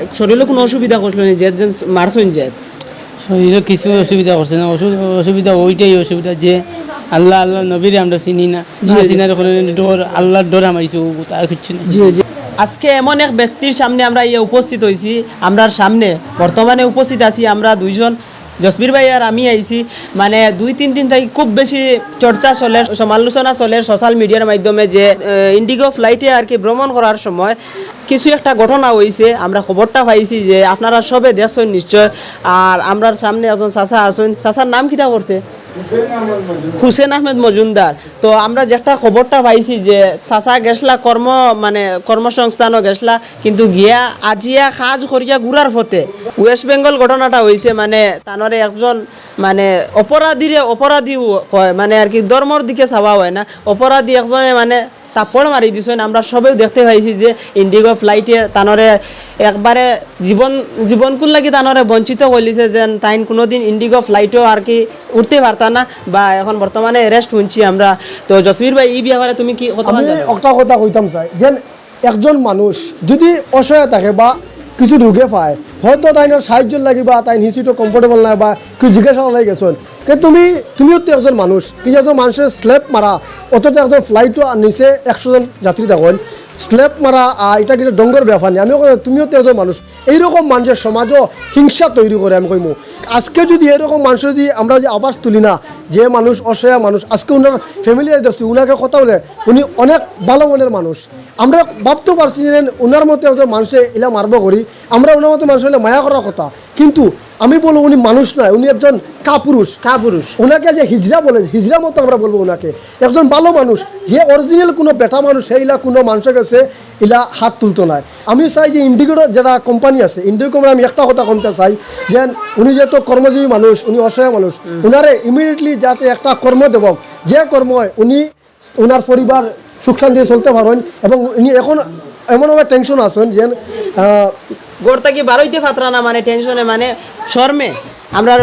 শরীরে কোনো অসুবিধা করছিল না যে মারছেন যে? শরীরে কিছু অসুবিধা করছে না অসুবিধা ওইটাই অসুবিধা যে আল্লাহ আল্লাহ নবীরে আমরা চিনি না চিনার ডর আল্লাহর ডর আমাইছো তার কিছু না জি জি। আজকে এমন এক ব্যক্তির সামনে আমরা ইয়ে উপস্থিত হয়েছি আমরার সামনে বর্তমানে উপস্থিত আছি আমরা দুইজন। জসবীর ভাই আর আমি আইছি। মানে দুই, তিন দিন থেকে খুব বেশি চর্চা চলে, সমালোচনা চলে সোশ্যাল মিডিয়ার মাধ্যমে যে ইন্ডিগো ফ্লাইটে আর কি ভ্রমণ করার সময় কিছু একটা ঘটনা হয়েছে আমরা খবরটা পাইছি যে আপনারা সবে দেখছেন নিশ্চয়। আর আমরা সামনে একজন চাষা আছেন। চাষার নাম কিটা করছে? হুসেন আহমেদ মজুমদার। তো আমরা যেটা খবরটা পাইছি যে চাচা গেছলা কর্ম মানে কর্মসংস্থানও গেছলা, কিন্তু গিয়া আজিয়া কাজ করিয়া ঘুরার পথে ওয়েস্ট বেঙ্গল ঘটনাটা হয়েছে মানে তানরে একজন মানে অপরাধীরে অপরাধী হয় মানে আর কি ধর্মর দিকে চাওয়া হয় না। অপরাধী একজনে মানে তাপড় মারি দিছেন আমরা সবাই দেখতে পাইছি যে ইন্ডিগো ফ্লাইটে তানরে একবারে জীবন জীবনকুল লাগি তানরে বঞ্চিত করলিছে যেন তাইন কোনোদিন ইন্ডিগো ফ্লাইটও আর কি উঠতে পারতা না বা এখন বর্তমানে রেস্ট শুনছি আমরা। তো জসবীর ভাই এই ব্যাপারে তুমি কি কথা কথা কইতাম চাই যে একজন মানুষ যদি অসহায় থাকে বা কিছু ঢুকে পায়। হয়তো তাইনের সাহায্য লাগি বা তাই হিসিটো কমফোর্টেবল নাই বা কিছু জিজ্ঞাসা লাগি গেছন কিন্তু তুমি, তুমিও তো একজন মানুষ। কি যে একজন মানুষের স্লেপ মারা অথচ একজন ফ্লাইটও নিচে একশো জন যাত্রী থাকেন স্লেপ মারা এটা কিন্তু ডঙ্গর ব্যাপার নেই আমিও তুমিও তো একজন মানুষ। এইরকম মানুষের সমাজও হিংসা তৈরি করে আমি কইমু আজকে যদি এরকম মানুষের যদি আমরা যে আবাস তুলি না, যে মানুষ, অসহায় মানুষ, আজকে ওনার ফ্যামিলি দেখছি উনাকে কথা বলে উনি অনেক ভালো মনের মানুষ। আমরা ভাবতে পারছি যে ওনার মতো একজন মানুষে এলা মারব করি। আমরা ওনার মতো মানুষ হলে মায়া করার কথা। কিন্তু আমি বলব উনি মানুষ নয় উনি একজন কাপুরুষ। কাপুরুষ। ওনাকে যে হিজড়া বলে হিজড়া মতো আমরা বলব ওনাকে একজন ভালো মানুষ যে অরিজিনাল কোনো বেটা মানুষ সেইলা কোনো মানুষের কাছে এলা হাত তুলতো না আমি চাই যে ইন্ডিগোর যারা কোম্পানি আছে ইন্ডিগো কোম্পানি আমি একটা কথা কমতে চাই যে উনি যেহেতু কর্মজীবী মানুষ উনি অসহায় মানুষ ওনারে ইমিডিয়েটলি যাতে একটা কর্ম দেব যে কর্ম উনি ওনার পরিবার সুখ শান্তি চলতে পারেন এবং উনি এখন এমন এমনভাবে টেনশন আছেন যে গড়টা কি বারোইতে ফাতরা না মানে টেনশনে মানে শর্মে আমরা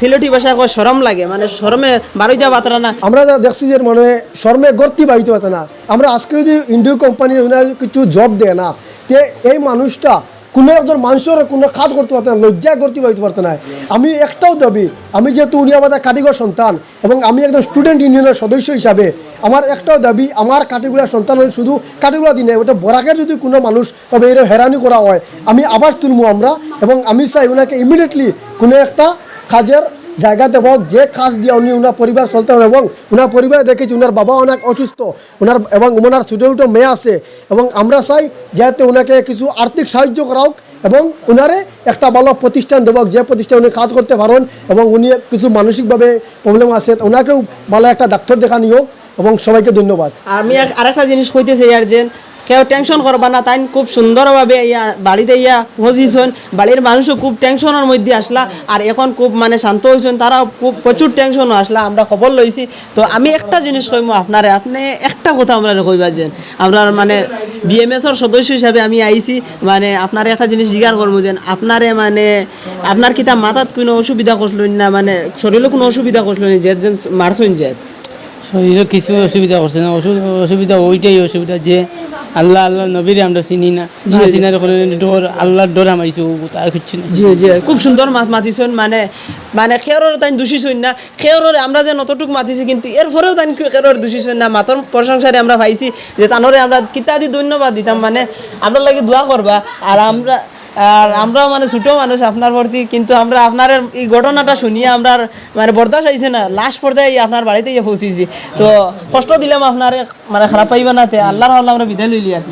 সিলেটি ভাষায় কয় শরম লাগে মানে শরমে বারোইতে ফাতরা না। আমরা দেখছি যে মানে শর্মে গর্তি বাড়িতে পারতে না। আমরা আজকে যদি ইন্ডিও কোম্পানি কিছু জব দেয় না তে এই মানুষটা কোনো একজন মানুষের কোনো কাজ করতে পারতো না, লজ্জা করতে পারতে পারতো না। আমি একটাও দাবি, আমি যেহেতু উনি আমাদের কারিগর সন্তান এবং আমি একজন স্টুডেন্ট ইউনিয়নের সদস্য হিসাবে, আমার একটাও দাবি, আমার কাটিগুলা সন্তান শুধু কাটিগুলা দিনে, ওটা বরাকে যদি কোনো মানুষ তবে এর হেরানি করা হয়, আমি আবার তুলবো আমরা এবং আমি চাই ওনাকে ইমিডিয়েটলি কোনো একটা কাজের জায়গা দেব যে কাজ দিয়ে উনি ওনার পরিবার চলতে হবে এবং ওনার পরিবার দেখেছি ওনার বাবা অনেক অসুস্থ ওনার এবং ওনার ছোটো ছোটো মেয়ে আছে এবং আমরা চাই যাতে ওনাকে কিছু আর্থিক সাহায্য করা হোক এবং ওনারে একটা ভালো প্রতিষ্ঠান দেব যে প্রতিষ্ঠানে উনি কাজ করতে পারেন এবং উনি কিছু মানসিকভাবে প্রবলেম আছে ওনাকেও ভালো একটা ডাক্তার দেখানি হোক এবং সবাইকে ধন্যবাদ। আমি এক- আরেকটা জিনিস কইতেছি আর যে কেউ টেনশন করবা না তাই খুব সুন্দরভাবে ইয়া বাড়িতে ইয়া পজিশন বাড়ির মানুষও খুব টেনশনের মধ্যে আসলা, আর এখন খুব মানে শান্ত হয়েছেন তারা খুব প্রচুর টেনশনও আসলা, আমরা খবর লইছি। তো আমি একটা জিনিস কইমু আপনারে, আপনি একটা কথা আমরা কইবা যে আমরা মানে বিএমএসর সদস্য হিসাবে আমি আইছি মানে আপনার একটা জিনিস জিজ্ঞাসা করব যে আপনারে মানে আপনার কিতা মাথাত কোনো অসুবিধা করলেন না মানে শরীরে কোনো অসুবিধা করলেন যে মারছইন যে শরীরে কিছু অসুবিধা করছে না, অসু- অসুবিধা ওইটাই অসুবিধা যে আল্লাহ আল্লাহ নবীরে আমরা চিনি না। চিনার কোনো ডর আল্লাহর ডর আমাইছো তার কিছু না জি জি। খুব সুন্দর মাছ মাতিছেন মানে মানে খেয়রের তাই শুন না। খেয়রের আমরা যে নতটুক মাতিছি কিন্তু এর পরেও তাই খেয়রের দূষিছেন না। মাতর প্রশংসারে আমরা পাইছি যে তানরে আমরা কিতাদি ধন্যবাদ দিতাম মানে আপনার লাগে দোয়া করবা। আর আমরা আর আমরাও মানে ছোটো মানুষ, আপনার প্রতি কিন্তু আমরা আপনার এই ঘটনাটা শুনিয়ে আমরা মানে বরদাস্ত আইছে না। লাস্ট পর্যায়ে আপনার বাড়িতে গিয়ে পৌঁছেছি। তো কষ্ট দিলাম আপনার মানে খারাপ পাইবা না তে। আল্লাহর আল্লাহ আমরা বিদায় লইলি আর